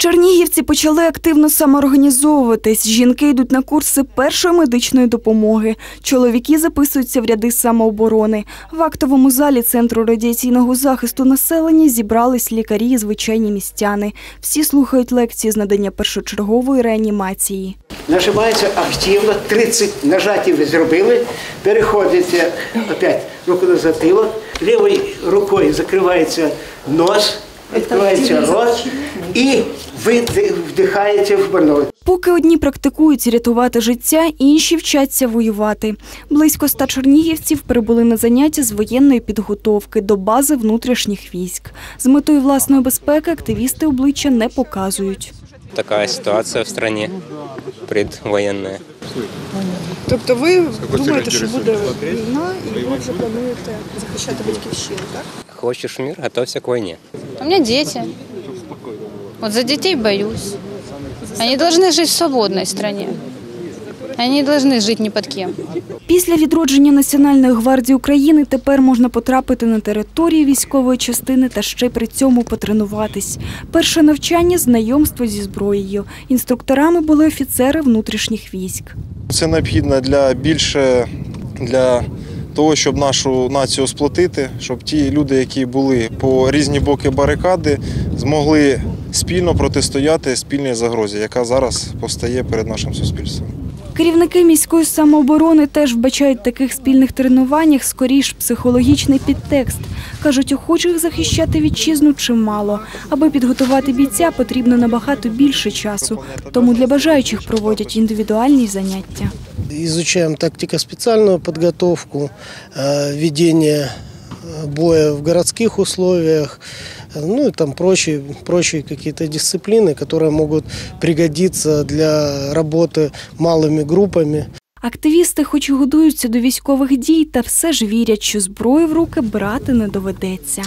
Чернігівці почали активно самоорганізовуватись. Жінки йдуть на курси першої медичної допомоги. Чоловіки записуються в ряди самооборони. В актовому залі Центру радіаційного захисту населення зібрались лікарі і звичайні містяни. Всі слухають лекції з надання першочергової реанімації. Нажимається активно, 30 нажатів ви зробили, переходите опять руку на затилок, лівою рукою закривається нос, відкривається рот і ви вдихаєте в больного. Поки одні практикують рятувати життя, інші вчаться воювати. Близько ста чернігівців прибули на заняття з воєнної підготовки до бази внутрішніх військ. З метою власної безпеки активісти обличчя не показують. такая ситуация в стране предвоенная. Тобто ви думаєте, що буде війна, і ви вже плануєте захищати батьківщину, так? Хочешь мир, готовься к войне. У меня дети. Вот за детей боюсь. Они должны жить в свободной стране. Они не должны жить ни под кем. Після відродження Національної гвардії України тепер можна потрапити на територію військової частини та ще при цьому потренуватись. Перше навчання знайомство зі зброєю. Інструкторами були офіцери внутрішніх військ. Це необхідно для більше для того, щоб нашу націю сплотити, щоб ті люди, які були по різні боки барикади, змогли спільно протистояти спільній загрозі, яка зараз постає перед нашим суспільством. Керівники міської самооборони теж вбачають в таких спільних тренуваннях скоріш психологічний підтекст. Кажуть, охочих захищати вітчизну чимало. Аби підготувати бійця, потрібно набагато більше часу. Тому для бажаючих проводять індивідуальні заняття. изучаем тактико-специальную подготовку, э, ведение э, боя в городских условиях, э, ну и там прочие, прочие какие-то дисциплины, которые могут пригодиться для работы малыми группами. Активісти, хоч і годуються до військових дій, та все ж вірять, що зброю в руки брати не доведеться.